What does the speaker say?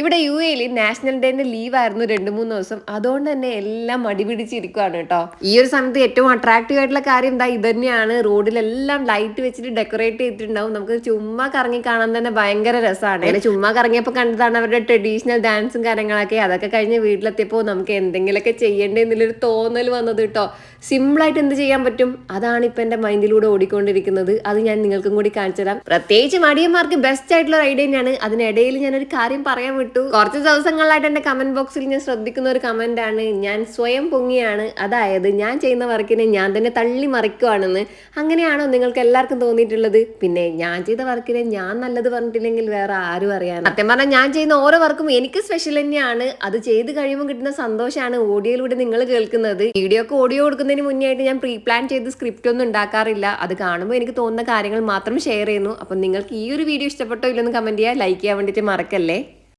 ഇവിടെ യു എയിൽ national ഡേന്റെ leave ആയിരുന്നു രണ്ട് മൂന്ന് ദിവസം. അതുകൊണ്ട് തന്നെ എല്ലാം മടി പിടിച്ചിരിക്കുവാണ് കേട്ടോ. ഈ ഒരു സമയത്ത് ഏറ്റവും അട്രാക്റ്റീവ് ആയിട്ടുള്ള കാര്യം എന്താ ഇത് തന്നെയാണ്. റോഡിലെല്ലാം ലൈറ്റ് വെച്ചിട്ട് ഡെക്കറേറ്റ് ചെയ്തിട്ടുണ്ടാവും. നമുക്ക് ചുമ്മാ കറങ്ങി കാണാൻ തന്നെ ഭയങ്കര രസമാണ്. അങ്ങനെ ചുമ്മാ കറങ്ങിയപ്പോൾ കണ്ടതാണ് അവരുടെ ട്രഡീഷണൽ ഡാൻസും കാര്യങ്ങളൊക്കെ. അതൊക്കെ കഴിഞ്ഞ് വീട്ടിലെത്തിയപ്പോൾ നമുക്ക് എന്തെങ്കിലുമൊക്കെ ചെയ്യേണ്ടേ എന്നുള്ളൊരു തോന്നൽ വന്നത് കേട്ടോ. സിമ്പിളായിട്ട് എന്ത് ചെയ്യാൻ പറ്റും? അതാണ് ഇപ്പം എന്റെ മൈൻഡിലൂടെ ഓടിക്കൊണ്ടിരിക്കുന്നത്. അത് ഞാൻ നിങ്ങൾക്കും കൂടി കാണിച്ചു തരാം. പ്രത്യേകിച്ച് മടിയന്മാർക്ക് ബെസ്റ്റ് ആയിട്ടുള്ള ഐഡിയ തന്നെയാണ്. അതിനിടയിൽ ഞാനൊരു കാര്യം പറയാൻ വിട്ടു. കുറച്ച് ദിവസങ്ങളിലായിട്ട് എന്റെ കമന്റ് ബോക്സിൽ ഞാൻ ശ്രദ്ധിക്കുന്ന ഒരു കമന്റ് ആണ്. ഞാൻ സ്വയം പൊങ്ങിയാണ്. അതായത് ഞാൻ ചെയ്യുന്ന വർക്കിനെ ഞാൻ തന്നെ തള്ളി മറിക്കുവാണെന്ന് അങ്ങനെയാണോ നിങ്ങൾക്ക് എല്ലാവർക്കും തോന്നിയിട്ടുള്ളത്? പിന്നെ ഞാൻ ചെയ്ത വർക്കിനെ ഞാൻ നല്ലത് പറഞ്ഞിട്ടില്ലെങ്കിൽ വേറെ ആരും അറിയാൻ സത്യം പറഞ്ഞാൽ ഞാൻ ചെയ്യുന്ന ഓരോ വർക്കും എനിക്ക് സ്പെഷ്യൽ തന്നെയാണ്. അത് ചെയ്ത് കഴിയുമ്പോൾ കിട്ടുന്ന സന്തോഷമാണ് ഓഡിയോയിലൂടെ നിങ്ങൾ കേൾക്കുന്നത്. വീഡിയോ ഒക്കെ ഓഡിയോ കൊടുക്കുന്നതിന് മുന്നേ ആയിട്ട് ഞാൻ പ്രീ പ്ലാൻ ചെയ്ത് സ്ക്രിപ്റ്റ് ഒന്നും ഉണ്ടാക്കാറില്ല. അത് കാണുമ്പോൾ എനിക്ക് തോന്നുന്ന കാര്യങ്ങൾ മാത്രം ഷെയർ ചെയ്യുന്നു. അപ്പം നിങ്ങൾക്ക് ഈ ഒരു വീഡിയോ ഇഷ്ടപ്പെട്ടോ ഇല്ലെന്ന് കമന്റ് ചെയ്യുക ലൈക്ക് ചെയ്യാൻ വേണ്ടിയിട്ട് മറക്കല്ലേ?